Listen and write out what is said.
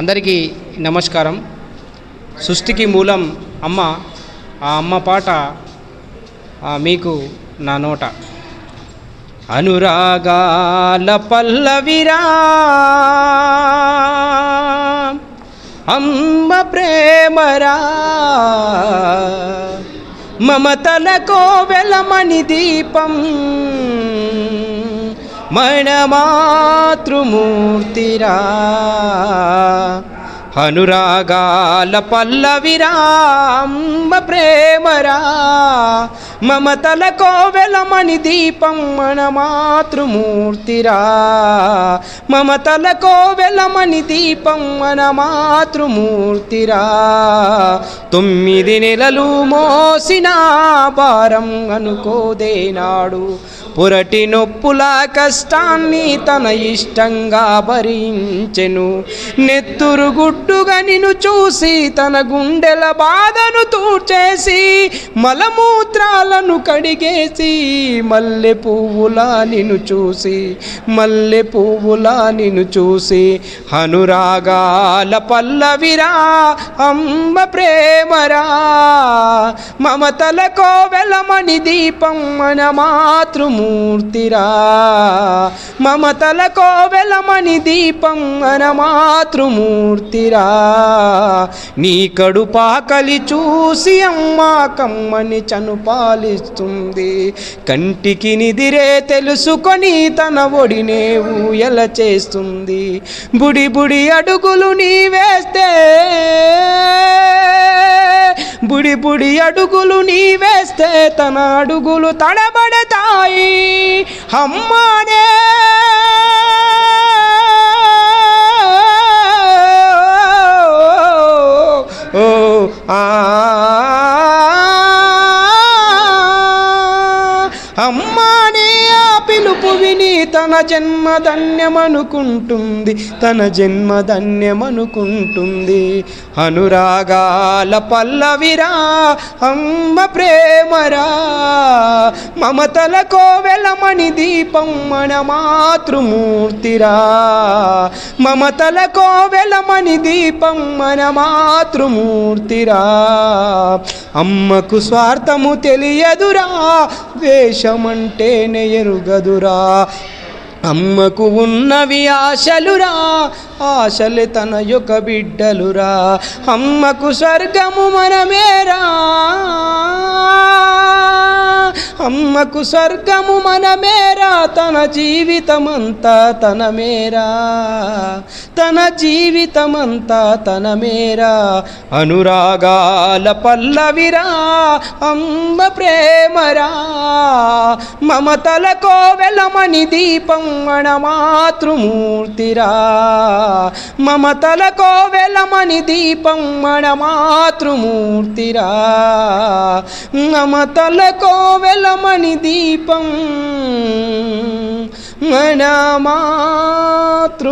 అందరికీ నమస్కారం. సృష్టికి మూలం అమ్మ ఆ అమ్మ పాట మీకు నా నోట. అనురాగాల పల్లవిరా అమ్మ ప్రేమరా మమతల కోవెలమణి దీపం మణమాతృమూర్తిరా. అనురాగాల పల్లవిరా ప్రేమరా. మమతల కోవెలమణి దీపం మన మాతృమూర్తిరా. మమతల కోవెలమణి దీపం మన మాతృమూర్తిరా. తొమ్మిది నెలలు మోసిన భారం అనుకోదేనాడు పురటి నొప్పుల కష్టాన్ని తన ఇష్టంగా భరించెను. నెత్తురు గుడ్డుగా నిన్ను చూసి తన గుండెల బాధను తూర్చేసి మలమూత్రాలను కడిగేసి మల్లె పువ్వులా నిన్ను చూసి మల్లె పువ్వులా నిన్ను చూసి అనురాగాల పల్లవిరా అమ్మ ప్రేమరా. మమతల కోవెలమణి దీపం మన మాతృమూర్తిరా. మమతల కోవెలమణి దీపం మన మాతృమూర్తిరా. నీ కడుపాకలి చూసి అమ్మా కమ్మని పాలిస్తుంది. కంటికి నిదిరే తెలుసుకొని తన ఒడినే ఊయల చేస్తుంది. బుడి బుడి అడుగులు నీ వేస్తే బుడి బుడి అడుగులు నీ వేస్తే తన అడుగులు తడబడతాయి. అమ్మానే! ఓ ఆ అమ్మానే ఆ పిలుపు విని తన జన్మ ధన్యమనుకుంటుంది తన జన్మ ధన్యమనుకుంటుంది అనురాగాల పల్లవిరా అమ్మ ప్రేమరా మమతల కోవెలమణి దీపం మన మాతృమూర్తిరా. మమతల కోవెలమణి దీపం మన మాతృమూర్తిరా. అమ్మకు స్వార్థము తెలియదురా ద్వేషమంటేనే ఎరుగదురా. అమ్మకు ఉన్నవి ఆశలురా ఆశలు తన యొక్క బిడ్డలురా. అమ్మకు స్వర్గము మనమేరా. అమ్మకు స్వర్గము మనమేరా తన జీవితమంతా తన మేరా తన జీవితమంతా తన మేరా అనురాగాల పల్లవిరా అమ్మ ప్రేమరా. మమతల కోవెలమణి దీపం మణమాతృమూర్తిరా. మమతల కోవెలమణి దీపం మణమాతృమూర్తిరా. మమతల కోవెలమణి मणिदीपं मना मातृमूर्तिरा।